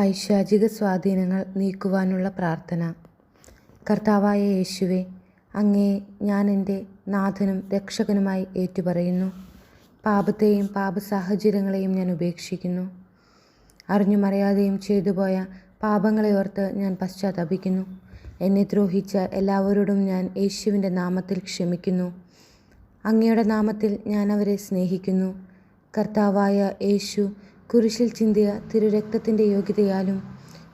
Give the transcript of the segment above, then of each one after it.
പൈശാചിക സ്വാധീനങ്ങൾ നീക്കുവാനുള്ള പ്രാർത്ഥന. കർത്താവായ യേശുവെ അങ്ങേ ഞാൻ എന്റെ നാഥനും രക്ഷകനുമായി ഏറ്റുപറയുന്നു. പാപത്തെയും പാപസാഹചര്യങ്ങളെയും ഞാൻ ഉപേക്ഷിക്കുന്നു. അറിഞ്ഞും അറിയാതെയും ചെയ്തുപോയ പാപങ്ങളെ ഓർത്ത് ഞാൻ പശ്ചാത്തപിക്കുന്നു. എന്നെ ദ്രോഹിച്ച എല്ലാവരോടും ഞാൻ യേശുവിന്റെ നാമത്തിൽ ക്ഷമിക്കുന്നു. അങ്ങയുടെ നാമത്തിൽ ഞാൻ അവരെ സ്നേഹിക്കുന്നു. കർത്താവായ യേശു കുരിശിൽ ചിന്തിയ തിരുരക്തത്തിന്റെ യോഗ്യതയാലും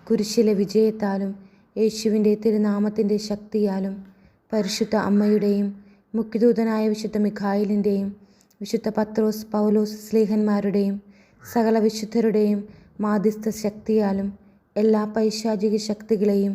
കുരിശിലെ വിജയത്താലും യേശുവിന്റെ തിരുനാമത്തിന്റെ ശക്തിയാലും പരിശുദ്ധ അമ്മയുടെയും മുഖ്യദൂതനായ വിശുദ്ധ മിഖായിലിന്റെയും വിശുദ്ധ പത്രോസ് പൗലോസ് സ്ലീഹന്മാരുടെയും സകല വിശുദ്ധരുടെയും മാധ്യസ്ഥ ശക്തിയാലും എല്ലാ പൈശാചിക ശക്തികളെയും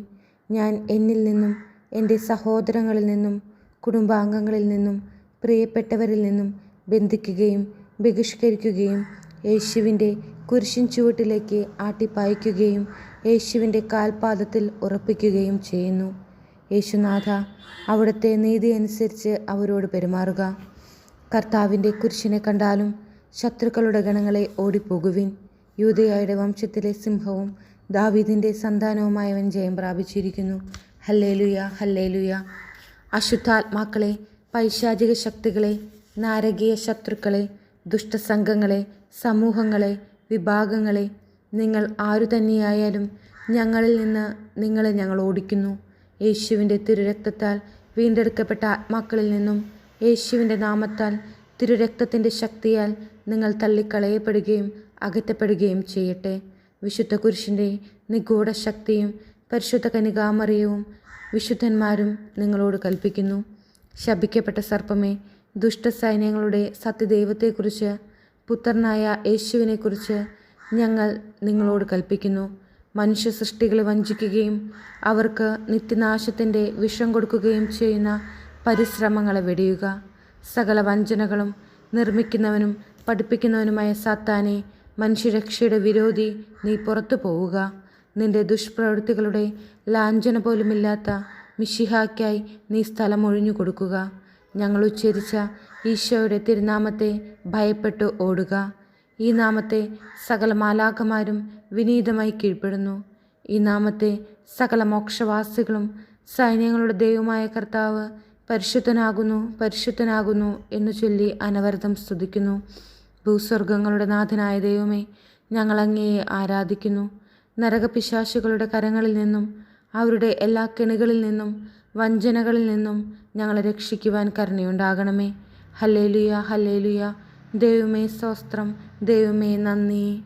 ഞാൻ എന്നിൽ നിന്നും എന്റെ സഹോദരങ്ങളിൽ നിന്നും കുടുംബാംഗങ്ങളിൽ നിന്നും പ്രിയപ്പെട്ടവരിൽ നിന്നും ബന്ധിക്കുകയും ബഹിഷ്കരിക്കുകയും യേശുവിന്റെ കുരിശിൻ ചുവട്ടിലേക്ക് ആട്ടിപ്പായിക്കുകയും യേശുവിന്റെ കാൽപാദത്തിൽ ഉറപ്പിക്കുകയും ചെയ്യുന്നു. യേശുനാഥ അവിടുത്തെ നീതി അനുസരിച്ച് അവരോട് പെരുമാറുക. കർത്താവിന്റെ കുരിശിനെ കണ്ടാലും ശത്രുക്കളുടെ ഗണങ്ങളെ ഓടിപ്പോകുവിൻ. യൂതയായുടെ വംശത്തിലെ സിംഹവും ദാവീദിന്റെ സന്താനവുമായവൻ ജയം പ്രാപിച്ചിരിക്കുന്നു. Hallelujah hallelujah. അശുദ്ധാത്മാക്കളെ പൈശാചിക ശക്തികളെ നാരകീയ ശത്രുക്കളെ ദുഷ്ടസംഘങ്ങളെ സമൂഹങ്ങളെ വിഭാഗങ്ങളെ നിങ്ങൾ ആരു തന്നെയായാലും ഞങ്ങളിൽ നിന്ന് നിങ്ങളെ ഞങ്ങൾ ഓടിക്കുന്നു. യേശുവിന്റെ തിരുരക്തത്താൽ വീണ്ടെടുക്കപ്പെട്ട ആത്മാക്കളിൽ നിന്നും യേശുവിന്റെ നാമത്താൽ തിരുരക്തത്തിന്റെ ശക്തിയാൽ നിങ്ങൾ തള്ളിക്കളയപ്പെടുകയും അകറ്റപ്പെടുകയും ചെയ്യട്ടെ. വിശുദ്ധ കുരിശിന്റെ നിഗൂഢ ശക്തിയും പരിശുദ്ധ കനികാമറിയവും വിശുദ്ധന്മാരും നിങ്ങളോട് കൽപ്പിക്കുന്നു. ശപിക്കപ്പെട്ട സർപ്പമേ ദുഷ്ടസൈന്യങ്ങളുടെ സത്യദൈവത്തെക്കുറിച്ച് പുത്രനായ യേശുവിനെക്കുറിച്ച് ഞങ്ങൾ നിങ്ങളോട് കൽപ്പിക്കുന്നു. മനുഷ്യ സൃഷ്ടികളെ വഞ്ചിക്കുകയും അവർക്ക് നിത്യനാശത്തിന്റെ വിഷം കൊടുക്കുകയും ചെയ്യുന്ന പരിശ്രമങ്ങളെ വെടിയുക. സകല വഞ്ചനകളും നിർമ്മിക്കുന്നവനും പഠിപ്പിക്കുന്നവനുമായ സാത്താനെ മനുഷ്യരക്ഷയുടെ വിരോധി നീ പുറത്തു പോവുക. നിന്റെ ദുഷ്പ്രവൃത്തികളുടെ ലാഞ്ചന പോലുമില്ലാത്ത മിഷിഹായ്ക്കായി നീ സ്ഥലം ഒഴിഞ്ഞു കൊടുക്കുക. ഞങ്ങൾ ഉച്ചരിച്ച ഈശോയുടെ തിരുനാമത്തെ ഭയപ്പെട്ട് ഓടുക. ഈ നാമത്തെ സകല മാലാഖമാരും വിനീതമായി കീഴ്പ്പെടുന്നു. ഈ നാമത്തെ സകല മോക്ഷവാസികളും സൈന്യങ്ങളുടെ ദൈവമായ കർത്താവ് പരിശുദ്ധനാകുന്നു പരിശുദ്ധനാകുന്നു എന്നു ചൊല്ലി അനവരതം സ്തുതിക്കുന്നു. ഭൂസ്വർഗങ്ങളുടെ നാഥനായ ദൈവമേ ഞങ്ങളങ്ങയെ ആരാധിക്കുന്നു. നരകപിശാശുകളുടെ കരങ്ങളിൽ നിന്നും അവരുടെ എല്ലാ കെണികളിൽ നിന്നും വഞ്ചനകളിൽ നിന്നും ഞങ്ങളെ രക്ഷിക്കുവാൻ കരുണയുണ്ടാകണമേ. Hallelujah hallelujah. ദൈവമേ സ്തോത്രം ദൈവമേ നന്ദി.